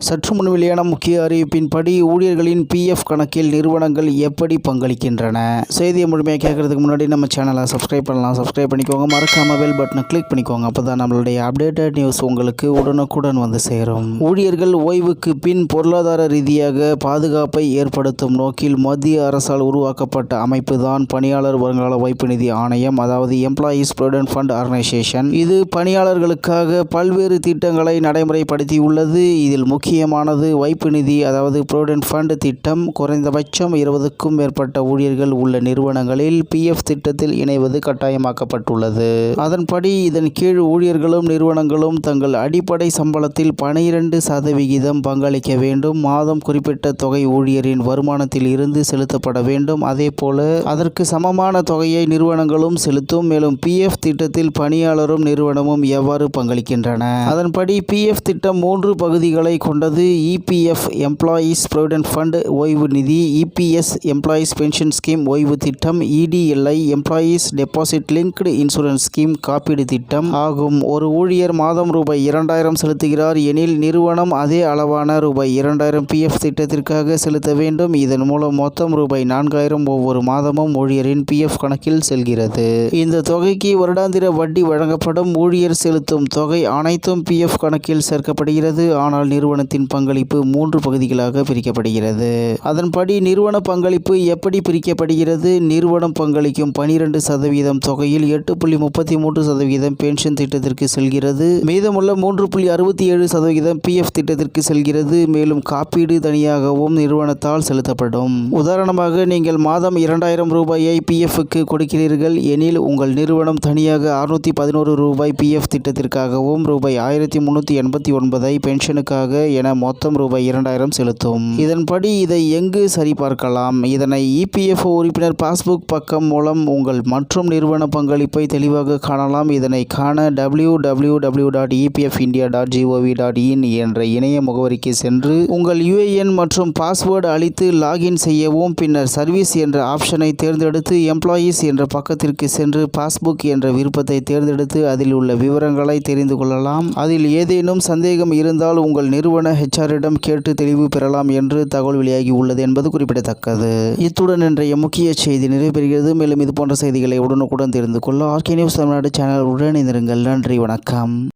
சற்று முன் வெளியான முக்கிய அறிவிப்பின்படி ஊழியர்களின் பிஎஃப் கணக்கில் நிறுவனங்கள் எப்படி பங்களிக்கின்றன? செய்தியை முழுமையாக கேட்கறதுக்கு முன்னாடி நம்ம சேனலை சப்ஸ்கிரைப் பண்ணலாம். சப்ஸ்கிரைப் பண்ணிக்கோங்க. மறக்காம பெல் பட்டனை கிளிக் பண்ணிக்கோங்க. அப்போ தான் நம்மளுடைய அப்டேட்டட் நியூஸ் உங்களுக்கு உடனுக்குடன் வந்து சேரும். ஊழியர்கள் ஓய்வுக்கு பின் பொருளாதார ரீதியாக பாதுகாப்பை ஏற்படுத்தும் நோக்கில் மத்திய அரசால் உருவாக்கப்பட்ட அமைப்பு தான் பணியாளர் வருங்கால வைப்பு நிதி ஆணையம் அதாவது எம்ப்ளாயீஸ் ப்ரொவிடன்ட் ஃபண்ட் ஆர்கனைசேஷன் இது பணியாளர்களுக்காக பல்வேறு திட்டங்களை நடைமுறைப்படுத்தியுள்ளது. இதில் முக்கிய முக்கியமானது. வைப்பு நிதி அதாவது ப்ரோவிடென்ட் ஃபண்ட் திட்டம் குறைந்தபட்சம் இருபதுக்கும் மேற்பட்ட ஊழியர்கள் உள்ள நிறுவனங்களில் பிஎஃப் திட்டத்தில் இணைவது கட்டாயமாக்கப்பட்டுள்ளது. அதன்படி இதன் கீழ் ஊழியர்களும் நிறுவனங்களும் தங்கள் அடிப்படை சம்பளத்தில் பனிரெண்டு சதவிகிதம் பங்களிக்க வேண்டும். மாதம் குறிப்பிட்ட தொகை ஊழியரின் வருமானத்தில் இருந்து செலுத்தப்பட வேண்டும். அதேபோல அதற்கு சமமான தொகையை நிறுவனங்களும் செலுத்தும். மேலும் பிஎஃப் திட்டத்தில் பணியாளரும் நிறுவனமும் எவ்வாறு பங்களிக்கின்றன? அதன்படி பிஎஃப் திட்டம் மூன்று பகுதிகளை கொண்டது இபிஎஃப் எம்ப்ளாயீஸ் ப்ரொவிடென்ட் ஃபண்ட் ஓய்வு நிதி இபிஎஸ் எம்ப்ளாயீஸ் பென்ஷன் ஸ்கீம் ஓய்வு திட்டம் EDLI employees deposit linked insurance scheme காப்பீடு திட்டம் ஆகும். ஒரு ஊழியர் மாதம் ரூபாய் இரண்டாயிரம் செலுத்துகிறார் எனில் நிறுவனம் அதே அளவான ரூபாய் இரண்டாயிரம் பிஎஃப் திட்டத்திற்காக செலுத்த வேண்டும். இதன் மூலம் மொத்தம் ரூபாய் நான்காயிரம் ஒவ்வொரு மாதமும் ஊழியரின் பிஎஃப் கணக்கில் செல்கிறது. இந்த தொகைக்கு வருடாந்திர வட்டி வழங்கப்படும். ஊழியர் செலுத்தும் தொகை அனைத்தும் பிஎஃப் கணக்கில் சேர்க்கப்படுகிறது. ஆனால் நிறுவனத்தின் பங்களிப்பு மூன்று பகுதிகளாக பிரிக்கப்படுகிறது. அதன்படி நிறுவன பங்களிப்பு எப்படி பிரிக்கப்படுகிறது? நிறுவனம் பங்களிக்கும் பனிரெண்டு சதவீதம் தொகையில் எட்டு புள்ளி முப்பத்தி மூன்று சதவீதம் பென்ஷன் திட்டத்திற்கு செல்கிறது. மீதமுள்ள மூன்று புள்ளி அறுபத்தி ஏழு சதவீதம் பிஎஃப் திட்டத்திற்கு செல்கிறது. மேலும் காப்பீடு தனியாகவும் நிறுவனத்தால் செலுத்தப்படும். உதாரணமாக நீங்கள் மாதம் இரண்டாயிரம் ரூபாயை பிஎஃப்க்கு கொடுக்கிறீர்கள். எனில் உங்கள் நிறுவனம் தனியாக அறுநூத்தி பதினோரு ரூபாய் பிஎஃப் திட்டத்திற்காகவும் ரூபாய் ஆயிரத்தி முன்னூற்றி எண்பத்தி ஒன்பதை பென்ஷனுக்காக என மொத்தம் ரூபாய் இரண்டாயிரம் செலுத்தும். இதன்படி இதை எங்கு சரிபார்க்கலாம்? இதனை இபிஎஃப்ஓ உறுப்பினர் பாஸ்புக் பக்கம் மூலம் உங்கள் மற்றும் நிறுவன பங்களிப்பை தெளிவாக காணலாம். இதனை காண W W W dot EPF India dot gov dot in என்ற இணைய முகவரிக்கு சென்று உங்கள் யுஏஎன் மற்றும் பாஸ்வேர்டு அளித்து லாகின் செய்யவும் பின்னர் சர்வீஸ் என்ற ஆப்ஷனை தேர்ந்தெடுத்து எம்ப்ளாயீஸ் என்ற பக்கத்திற்கு சென்று பாஸ்புக் என்ற விருப்பத்தை தேர்ந்தெடுத்து அதில் உள்ள விவரங்களை தெரிந்து கொள்ளலாம். அதில் ஏதேனும் சந்தேகம் இருந்தால் உங்கள் நிறுவன ஹெச்ஆரிடம் கேட்டு தெளிவு பெறலாம் என்று தகவல் வெளியாகி உள்ளது என்பது குறிப்பிடத்தக்கது. இத்துடன் இன்றைய முக்கிய செய்தி நிறைவேறுகிறது மேலும் இது போன்ற செய்திகளை உடனுக்குடன் தெரிந்து கொள்ள ஆர்கே நியூஸ் தமிழ்நாடு சேனல் உடனே இணைந்திருங்கள். நன்றி வணக்கம்.